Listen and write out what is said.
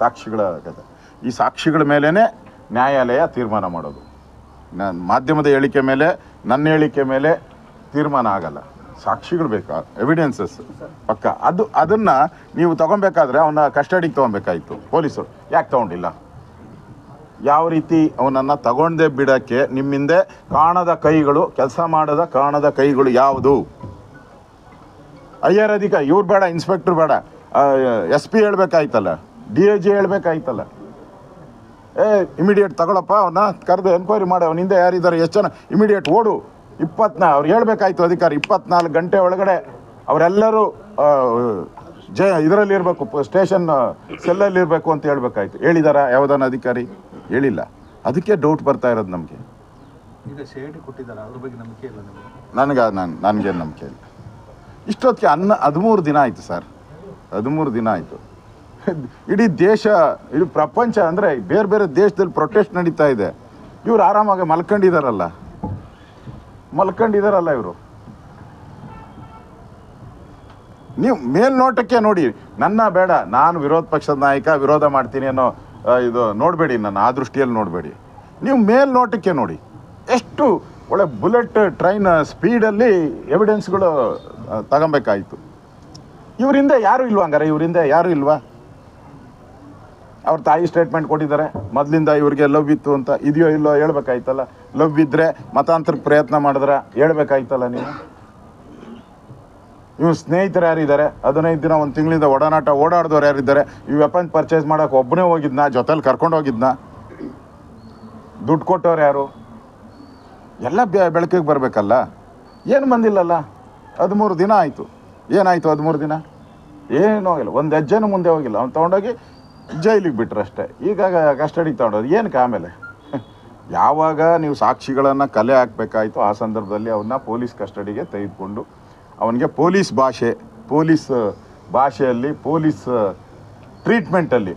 ಸಾಕ್ಷಿಗಳ ಕಥೆ ಈ ಸಾಕ್ಷಿಗಳ ಮೇಲೇ ನ್ಯಾಯಾಲಯ ತೀರ್ಮಾನ ಮಾಡೋದು. ನಾನು ಮಾಧ್ಯಮದ ಹೇಳಿಕೆ ಮೇಲೆ, ನನ್ನ ಹೇಳಿಕೆ ಮೇಲೆ ತೀರ್ಮಾನ ಆಗಲ್ಲ. ಸಾಕ್ಷಿಗಳು ಬೇಕಾ? ಎವಿಡೆನ್ಸಸ್ ಪಕ್ಕ. ಅದು, ಅದನ್ನು ನೀವು ತಗೊಬೇಕಾದ್ರೆ ಅವನ ಕಸ್ಟಡಿಗೆ ತೊಗೊಬೇಕಾಯಿತು. ಪೊಲೀಸರು. ಯಾಕೆ ತೊಗೊಂಡಿಲ್ಲ? ಯಾವ ರೀತಿ ಅವನನ್ನು ತಗೊಂಡೇ ಬಿಡೋಕ್ಕೆ ನಿಮ್ಮಿಂದೆ ಕಾಣದ ಕೈಗಳು, ಕೆಲಸ ಮಾಡದ ಕಾಣದ ಕೈಗಳು ಯಾವುದು? ಐ ಆರ್ ಅಧಿಕಾರಿ ಇವ್ರು ಬೇಡ ಇನ್ಸ್ಪೆಕ್ಟ್ರ್ ಬೇಡ. ಎಸ್ ಪಿ ಹೇಳ್ಬೇಕಾಯ್ತಲ್ಲ. ಡಿ ಎ ಜಿ ಹೇಳ್ಬೇಕಾಯ್ತಲ್ಲ. ಏ ಇಮಿಡಿಯೇಟ್ ತಗೊಳಪ್ಪ ಅವನ್ನ ಕರೆದು ಎನ್ಕ್ವೈರಿ ಮಾಡಿ ಅವನಿಂದ ಯಾರಿದ್ದಾರೆ ಎಷ್ಟು ಜನ? ಇಮಿಡಿಯೇಟ್ ಓಡು. ಇಪ್ಪತ್ನಾ ಅವ್ರು ಹೇಳ್ಬೇಕಾಯ್ತು ಅಧಿಕಾರಿ ಇಪ್ಪತ್ನಾಲ್ಕು ಗಂಟೆ ಒಳಗಡೆ ಅವರೆಲ್ಲರೂ ಜ ಇದರಲ್ಲಿ ಇರಬೇಕು ಸ್ಟೇಷನ್ ಸೆಲ್ಲಲ್ಲಿ ಇರಬೇಕು ಅಂತ ಹೇಳ್ಬೇಕಾಯ್ತು. ಹೇಳಿದಾರ? ಯಾವುದಾನ ಅಧಿಕಾರಿ? ಹೇಳಿಲ್ಲ. ಅದಕ್ಕೆ ಡೌಟ್ ಬರ್ತಾ ಇರೋದು ನಿಮಗೆ. ನನಗೆ ನಾನು ನನಗೇನು ನಂಬಿಕೆ ಇಲ್ಲ. ಇಷ್ಟೊತ್ತಿಗೆ ಅನ್ನ ಹದಿಮೂರು ದಿನ ಆಯಿತು ಸರ್. ಹದಿಮೂರು ದಿನ ಆಯಿತು. ಇಡೀ ದೇಶ, ಇಡೀ ಪ್ರಪಂಚ ಅಂದರೆ ಬೇರೆ ಬೇರೆ ದೇಶದಲ್ಲಿ ಪ್ರೊಟೆಸ್ಟ್ ನಡೀತಾ ಇದೆ. ಇವ್ರು ಆರಾಮಾಗಿ ಮಲ್ಕೊಂಡಿದಾರಲ್ಲ. ಮಲ್ಕೊಂಡಿದಾರಲ್ಲ ಇವರು. ನೀವು ಮೇಲ್ನೋಟಕ್ಕೆ ನೋಡಿ, ನನ್ನ ಬೇಡ, ನಾನು ವಿರೋಧ ಪಕ್ಷದ ನಾಯಕ, ವಿರೋಧ ಮಾಡ್ತೀನಿ ಅನ್ನೋ ಇದು ನೋಡಬೇಡಿ, ನನ್ನ ಆ ದೃಷ್ಟಿಯಲ್ಲಿ ನೋಡಬೇಡಿ. ನೀವು ಮೇಲ್ನೋಟಕ್ಕೆ ನೋಡಿ. ಎಷ್ಟು ಒಳ್ಳೆ ಬುಲೆಟ್ ಟ್ರೈನ್ ಸ್ಪೀಡಲ್ಲಿ ಎವಿಡೆನ್ಸ್ಗಳು ತಗೊಬೇಕಾಯಿತು. ಇವರಿಂದ ಯಾರು ಇಲ್ವಾ ಹಂಗಾರೆ? ಇವರಿಂದ ಯಾರು ಇಲ್ವಾ? ಅವ್ರ ತಾಯಿ ಸ್ಟೇಟ್ಮೆಂಟ್ ಕೊಟ್ಟಿದ್ದಾರೆ. ಮೊದಲಿಂದ ಇವರಿಗೆ ಲವ್ ಇತ್ತು ಅಂತ ಇದೆಯೋ ಇಲ್ಲೋ ಹೇಳ್ಬೇಕಾಯ್ತಲ್ಲ. ಲವ್ ಇದ್ದರೆ ಮತಾಂತರ ಪ್ರಯತ್ನ ಮಾಡಿದ್ರೆ ಹೇಳ್ಬೇಕಾಯ್ತಲ್ಲ ನೀವು? ಇವ್ರ ಸ್ನೇಹಿತರು ಯಾರಿದ್ದಾರೆ? ಹದಿನೈದು ದಿನ ಒಂದು ತಿಂಗಳಿಂದ ಒಡನಾಟ ಓಡಾಡಿದವ್ರು ಯಾರಿದ್ದಾರೆ? ಈ ವೆಪನ್ ಪರ್ಚೇಸ್ ಮಾಡೋಕೆ ಒಬ್ಬನೇ ಹೋಗಿದ್ನಾ? ಜೊತೆಲಿ ಕರ್ಕೊಂಡು ಹೋಗಿದ್ನ? ದುಡ್ಡು ಕೊಟ್ಟವ್ರು ಯಾರು? ಎಲ್ಲ ಬೆಳಕಿಗೆ ಬರಬೇಕಲ್ಲ. ಏನು ಬಂದಿಲ್ಲಲ್ಲ? ಹದಿಮೂರು ದಿನ ಆಯಿತು. ಏನಾಯಿತು ಹದಿಮೂರು ದಿನ? ಏನೂ ಹೋಗಿಲ್ಲ ಒಂದು ಹೆಜ್ಜೆನೂ ಮುಂದೆ ಹೋಗಿಲ್ಲ. ಅವ್ನು ತೊಗೊಂಡೋಗಿ ಜೈಲಿಗೆ ಬಿಟ್ರು ಅಷ್ಟೇ. ಈಗ ಕಸ್ಟಡಿಗೆ ತೊಗೊಂಡೋದು ಏನಕ್ಕೆ ಆಮೇಲೆ? ಯಾವಾಗ ನೀವು ಸಾಕ್ಷಿಗಳನ್ನು ಕಲೆ ಹಾಕಬೇಕಾಯಿತು ಆ ಸಂದರ್ಭದಲ್ಲಿ ಅವನ್ನ ಪೊಲೀಸ್ ಕಸ್ಟಡಿಗೆ ತೆಗೆದುಕೊಂಡು ಅವನಿಗೆ ಪೊಲೀಸ್ ಭಾಷೆ, ಪೊಲೀಸ್ ಭಾಷೆಯಲ್ಲಿ ಪೊಲೀಸ್ ಟ್ರೀಟ್ಮೆಂಟಲ್ಲಿ